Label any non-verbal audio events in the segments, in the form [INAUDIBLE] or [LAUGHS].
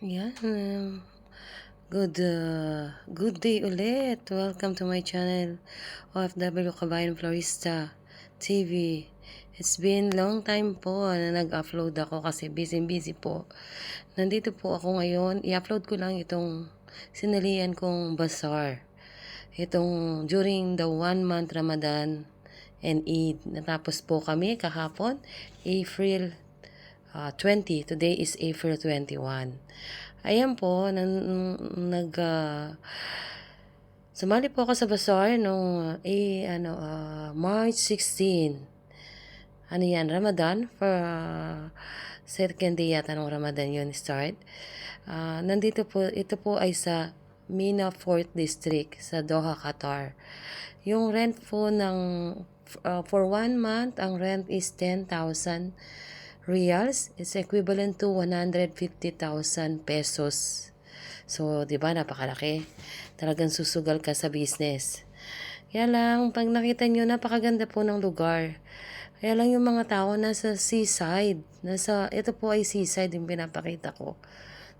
Yan. um, Good, uh, good day ulit. Welcome to my channel, OFW Kabayan Florista TV. It's been long time po na nag-upload ako kasi busy-busy po. Nandito po ako ngayon. I-upload ko lang itong sinalian kong bazaar. Itong during the one month Ramadan and Eid. Natapos po kami kahapon, April uh, 20. Today is April 21. Ayan po, nan, nag... uh, sumali po ako sa bazaar nung uh, eh, ano, uh, March 16. Ano yan, Ramadan? For uh, second day yata ng Ramadan yun start. Uh, nandito po, ito po ay sa Mina 4th District sa Doha, Qatar. Yung rent po ng uh, for one month, ang rent is 10,000 reals is equivalent to 150,000 pesos. So, 'di ba napakalaki. Talagang susugal ka sa business. Kaya lang, pag nakita nyo, napakaganda po ng lugar. Kaya lang yung mga tao nasa seaside. Nasa, ito po ay seaside yung pinapakita ko.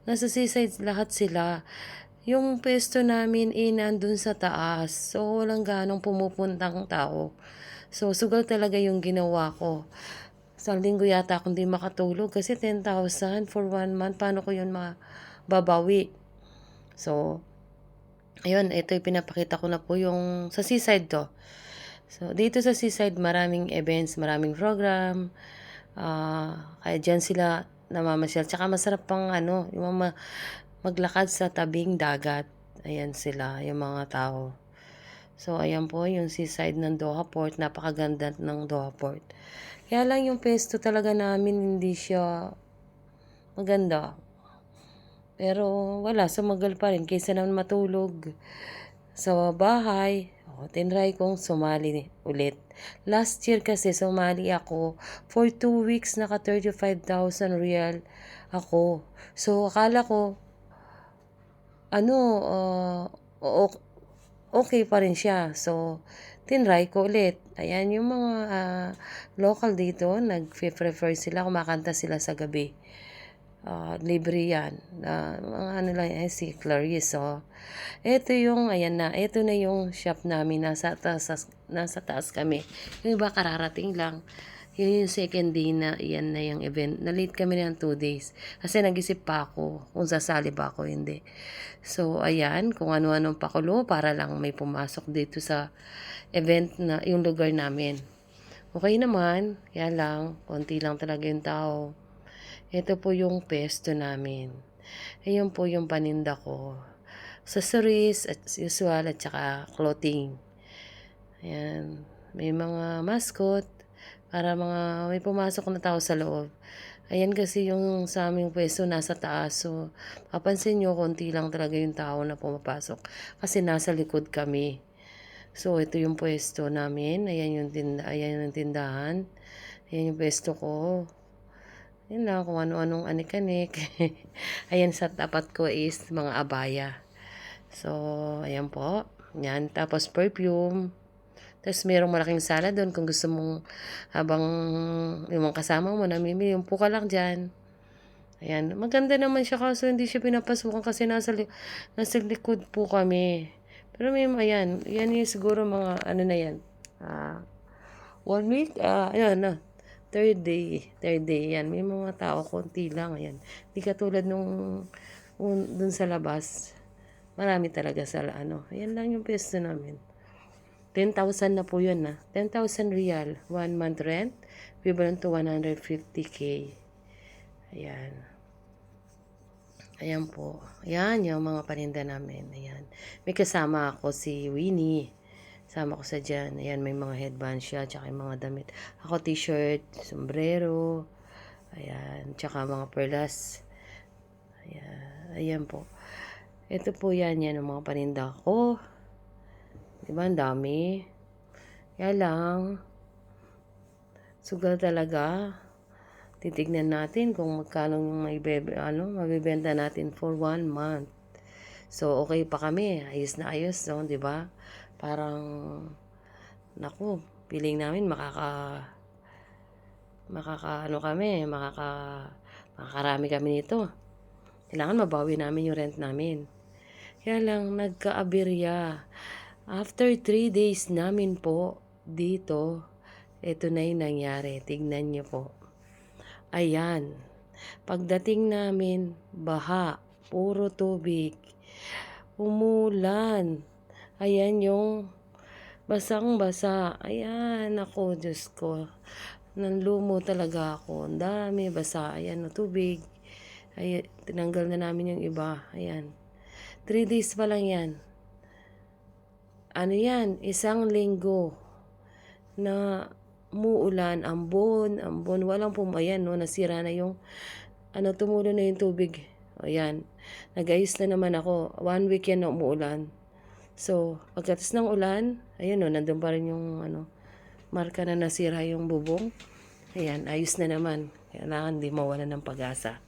Nasa seaside lahat sila. Yung pesto namin ay nandun sa taas. So, walang ganong pumupuntang tao. So, sugal talaga yung ginawa ko. Sa linggo yata akong di makatulog kasi 10,000 for one month. Paano ko yun mababawi? So, ayun, ito yung pinapakita ko na po yung sa seaside to. So, dito sa seaside, maraming events, maraming program. Uh, kaya dyan sila namamasyal. Tsaka masarap pang ano, yung mga maglakad sa tabing dagat. Ayan sila, yung mga tao. So, ayan po yung seaside ng Doha Port. Napakaganda ng Doha Port. Kaya lang yung pesto talaga namin hindi siya maganda. Pero wala, sumagal pa rin. Kaysa naman matulog sa bahay, o, tinry kong sumali ulit. Last year kasi sumali ako for 2 weeks naka 35,000 real ako. So akala ko ano uh, okay pa rin siya. So tinry ko ulit. Ayan, yung mga uh, local dito, nag-prefer sila, kumakanta sila sa gabi. Uh, libre yan. Uh, mga ano lang yan, si Clarice. So, ito yung, ayan na, ito na yung shop namin. Nasa taas, nasa taas kami. Yung iba kararating lang. Yun yung second day na yan na yung event. Na-late kami ng 2 days. Kasi nag-isip pa ako kung sasali ba ako, hindi. So, ayan, kung ano-anong pakulo para lang may pumasok dito sa event na yung lugar namin. Okay naman, kaya lang, konti lang talaga yung tao. Ito po yung pesto namin. Ayan po yung paninda ko. Accessories, as usual, at saka clothing. Ayan. May mga mascot, para mga may pumasok na tao sa loob. Ayan kasi yung sa aming pwesto nasa taas. So, papansin nyo, konti lang talaga yung tao na pumapasok. Kasi nasa likod kami. So, ito yung pwesto namin. Ayan yung, tinda, ayan yung tindahan. Ayan yung pwesto ko. Ayan lang kung ano-anong anikanik. [LAUGHS] ayan sa tapat ko is mga abaya. So, ayan po. Yan. Tapos perfume. Tapos merong malaking sala doon kung gusto mong habang yung kasama mo namimili, yung ka lang dyan. Ayan, maganda naman siya kaso hindi siya pinapasukan kasi nasa, li- nasa likod po kami. Pero may, ayan, yan yung siguro mga, ano na yan, uh, one week, uh, ayan na, third day, third day, yan, may mga tao, konti lang, ayan. Hindi katulad nung, un, dun sa labas, marami talaga sa, ano, ayan lang yung pesto namin. 10,000 na po yun na. 10,000 real, one month rent, equivalent to 150k. Ayan. Ayan po. Ayan yung mga paninda namin. Ayan. May kasama ako si Winnie. Sama ko sa dyan. Ayan, may mga headband siya, tsaka yung mga damit. Ako t-shirt, sombrero, ayan, tsaka mga perlas. Ayan, ayan po. Ito po yan, yan ang mga paninda ko. Diba, ang dami. Kaya lang, sugal talaga. Titignan natin kung magkano yung may ano, mabibenta natin for one month. So, okay pa kami. Ayos na ayos, no? di ba? Parang, naku, piling namin makaka, makaka, ano kami, makaka, makakarami kami nito. Kailangan mabawi namin yung rent namin. Kaya lang, nagka-aberya. After 3 days namin po dito, ito na yung nangyari. Tignan niyo po. Ayan. Pagdating namin, baha. Puro tubig. Umulan. Ayan yung basang-basa. Ayan, ako, Diyos ko. Nanlumo talaga ako. Ang dami, basa. Ayan, no, tubig. Ayan, tinanggal na namin yung iba. Ayan. Three days pa lang yan. Ano yan? Isang linggo na muulan, ambon, ambon, walang pumayan, no? Nasira na yung, ano, tumulo na yung tubig. Ayan. Nag-ayos na naman ako. One week yan na umuulan. So, pagkatas ng ulan, ayun, no, nandun pa rin yung, ano, marka na nasira yung bubong. Ayan, ayos na naman. Kailangan di mawala ng pag-asa.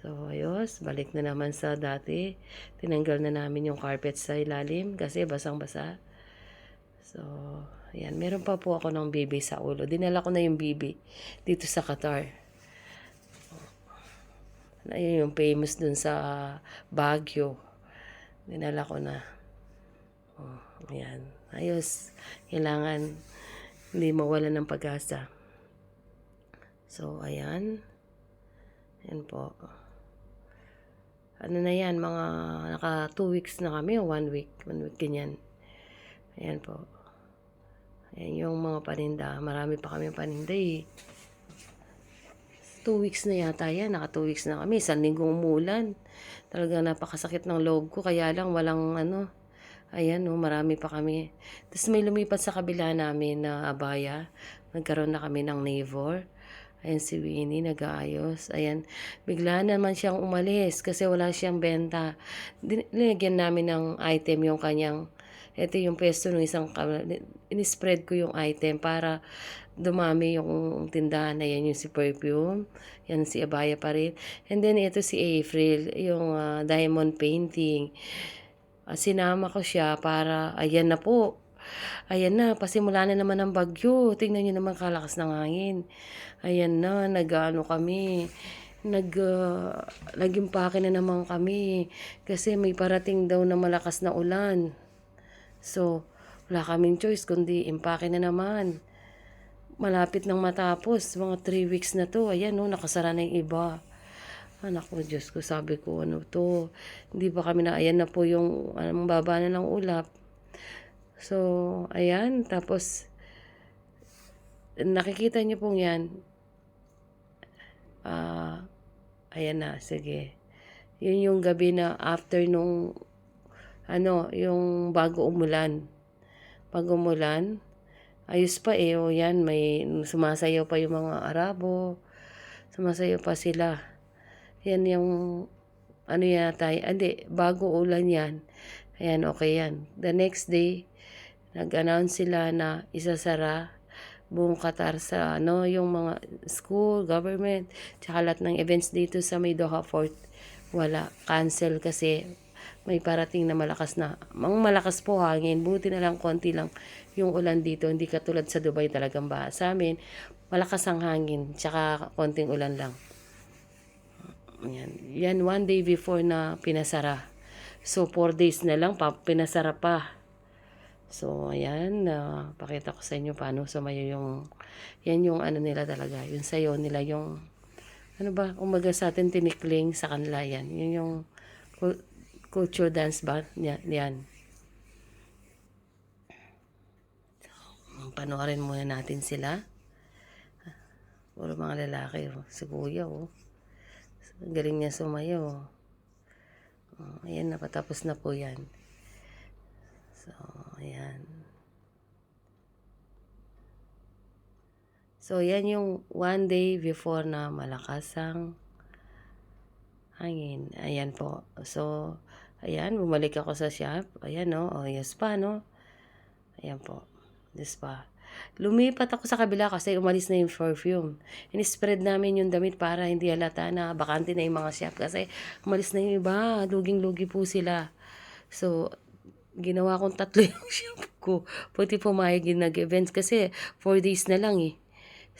So, ayos, balik na naman sa dati. Tinanggal na namin yung carpet sa ilalim kasi basang-basa. So, ayan, meron pa po ako ng bibi sa ulo. Dinala ko na yung bibi dito sa Qatar. Ayun yung famous dun sa Baguio. Dinala ko na. Oh, ayan. Ayos. Kailangan hindi mawala ng pag-asa. So, ayan. Ayan po. Ano na yan, mga naka 2 weeks na kami o 1 week. 1 week ganyan. Ayan po. Ayan yung mga paninda. Marami pa kami paninda eh. 2 weeks na yata yan. Naka 2 weeks na kami. Isang linggong umulan. Talaga napakasakit ng loob ko. Kaya lang walang ano. Ayan no, marami pa kami. Tapos may lumipat sa kabila namin na abaya. Nagkaroon na kami ng neighbor. Ayan si Winnie, nag-aayos. Ayan, bigla naman siyang umalis kasi wala siyang benta. Linagyan namin ng item yung kanyang, ito yung pesto ng isang, in-spread ko yung item para dumami yung tindahan na yan, yung si Perfume, yan si Abaya pa rin. And then ito si April, yung ah, diamond painting. Ah, sinama ko siya para, ayan na po, Ayan na, pasimula na naman ng bagyo. Tingnan nyo naman kalakas ng hangin. Ayan na, nag-ano kami. Nag, uh, nag-impake na naman kami. Kasi may parating daw na malakas na ulan. So, wala kaming choice kundi impake na naman. Malapit nang matapos, mga 3 weeks na to. Ayan no, nakasara na yung iba. Anak ko, Diyos ko, sabi ko, ano to. Hindi ba kami na, ayan na po yung, anong baba na ng ulap. So, ayan. Tapos, nakikita niyo pong yan. Ah, ayan na, sige. Yun yung gabi na after nung, ano, yung bago umulan. Bago umulan, ayos pa eh. O yan, may sumasayaw pa yung mga Arabo. Sumasayaw pa sila. Yan yung, ano yata, hindi, bago ulan yan. Ayan, okay yan. The next day, nag-announce sila na isasara buong Qatar sa ano yung mga school, government, tsaka lahat ng events dito sa may Doha Fort. Wala, cancel kasi may parating na malakas na, mang malakas po hangin, buti na lang konti lang yung ulan dito, hindi katulad sa Dubai talagang baha. Sa amin, malakas ang hangin, tsaka konting ulan lang. Yan, yan one day before na pinasara. So, four days na lang, pa, pinasara pa. So, ayan, na pakita ko sa inyo paano sumayo yung, yan yung ano nila talaga, yung sayo nila, yung, ano ba, umaga sa atin tinikling sa kanila yan. Yun yung cu- culture dance ba? Yan. So, panoorin muna natin sila. Puro mga lalaki, oh. si kuya, oh. Galing niya sumayo. Oh, ayan, napatapos na po yan. So, ayan. So, yan yung one day before na malakas ang hangin. Ayan po. So, ayan, bumalik ako sa shop. Ayan, no. Oh, yes pa, no. Ayan po. Yes pa. Lumipat ako sa kabila kasi umalis na yung perfume. In-spread namin yung damit para hindi halata na bakante na yung mga shop kasi umalis na yung iba. Luging-lugi po sila. So, ginawa kong tatlo [LAUGHS] yung shop ko. Pwede pumayag yung nag-events kasi 4 days na lang eh.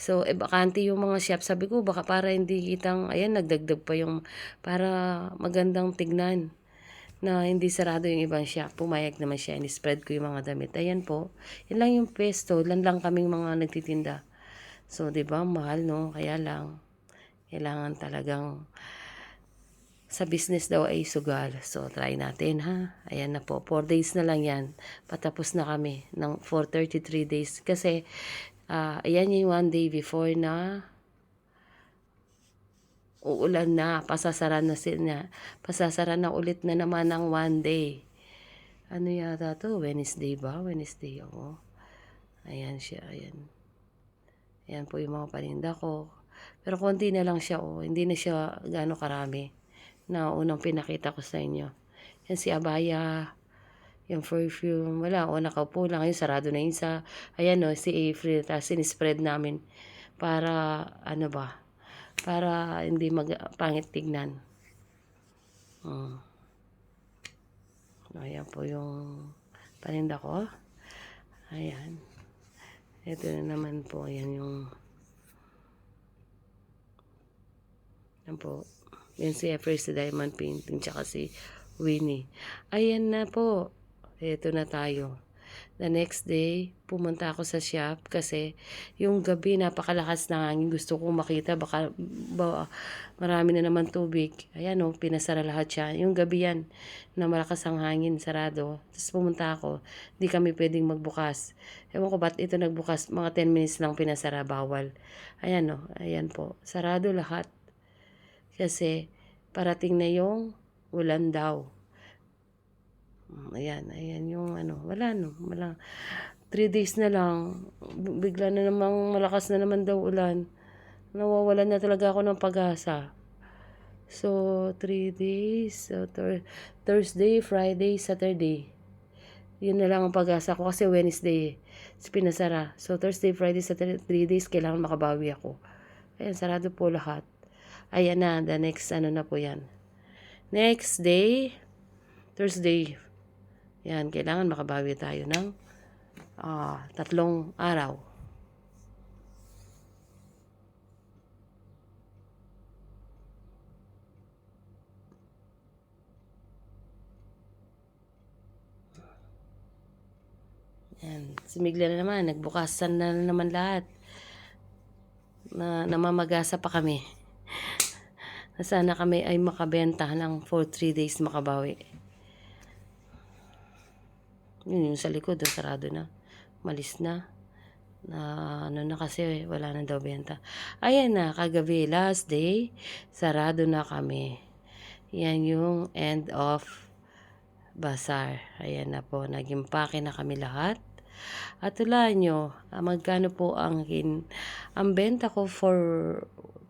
So, eh, bakante yung mga shop. Sabi ko, baka para hindi kitang, ayan, nagdagdag pa yung, para magandang tignan na hindi sarado yung ibang shop. Pumayag naman siya, in-spread ko yung mga damit. Ayan po, yun lang yung pesto, lan lang kaming mga nagtitinda. So, di ba, mahal, no? Kaya lang, kailangan talagang sa business daw ay sugal. So, try natin, ha? Ayan na po. 4 days na lang yan. Patapos na kami ng for 33 days. Kasi, ah ayan yung one day before na uulan na. Pasasara na sila. Pasasara na ulit na naman ng one day. Ano yata to? Wednesday ba? Wednesday ako. Ayan siya. Ayan. Ayan po yung mga paninda ko. Pero konti na lang siya, oh. Hindi na siya gaano karami na unang pinakita ko sa inyo. Yan si Abaya, yung perfume, wala, o nakaupo lang, ayun, sarado na yun sa, ayan o, si April, tapos sinispread namin para, ano ba, para hindi mag, pangit tignan. Hmm. Ayan po yung paninda ko. Ayan. Ito na naman po, ayan yung, ayan po, yan si First Diamond Painting, tsaka si Winnie. Ayan na po. Ito na tayo. The next day, pumunta ako sa shop kasi yung gabi napakalakas ng hangin. Gusto kong makita baka ba, marami na naman tubig. Ayan o, pinasara lahat siya. Yung gabi yan na malakas ang hangin, sarado. Tapos pumunta ako, di kami pwedeng magbukas. Ewan ko ba't ito nagbukas, mga 10 minutes lang pinasara, bawal. Ayan o, ayan po. Sarado lahat. Kasi parating na yung ulan daw. Ayan, ayan yung ano, wala no, wala. Three days na lang, bigla na namang malakas na naman daw ulan. Nawawalan na talaga ako ng pag-asa. So, three days, so thur- Thursday, Friday, Saturday. Yun na lang ang pag-asa ko kasi Wednesday, is pinasara. So, Thursday, Friday, Saturday, three days, kailangan makabawi ako. Ayan, sarado po lahat. Ayan na, the next ano na po yan. Next day, Thursday. Yan, kailangan makabawi tayo ng ah, tatlong araw. Yan, sumigla na naman, nagbukasan na naman lahat. Na, namamagasa pa kami na sana kami ay makabenta ng for 3 days makabawi. Yun yung sa likod, sarado na. Malis na. Na ano na kasi, wala na daw benta. Ayan na, kagabi, last day, sarado na kami. Yan yung end of bazaar. Ayan na po, naging pake na kami lahat. At tulaan nyo, ah, magkano po ang ang benta ko for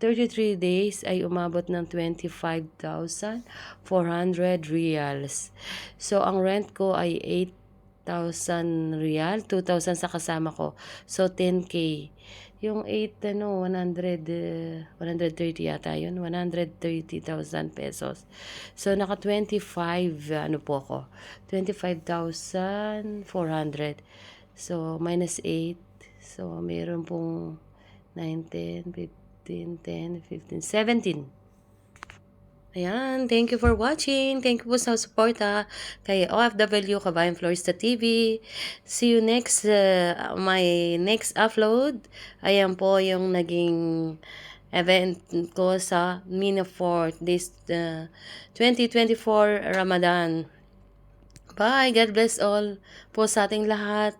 33 days ay umabot ng 25,400 reals. So, ang rent ko ay 8,000 real, 2,000 sa kasama ko. So, 10K. Yung 8, ano, 100, uh, 130 yata yun, 130,000 pesos. So, naka 25, ano po ako, 25,400. So, minus 8. So, meron pong 9, 10, 15, 10, 15, 17. Ayan, thank you for watching. Thank you po sa support ha. Kay OFW Kabayan Florista TV. See you next, uh, my next upload. Ayan po yung naging event ko sa Mina Fort this uh, 2024 Ramadan. Bye. God bless all po sa ating lahat.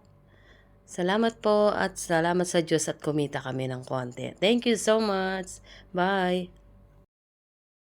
Salamat po at salamat sa Diyos at kumita kami ng konti. Thank you so much. Bye.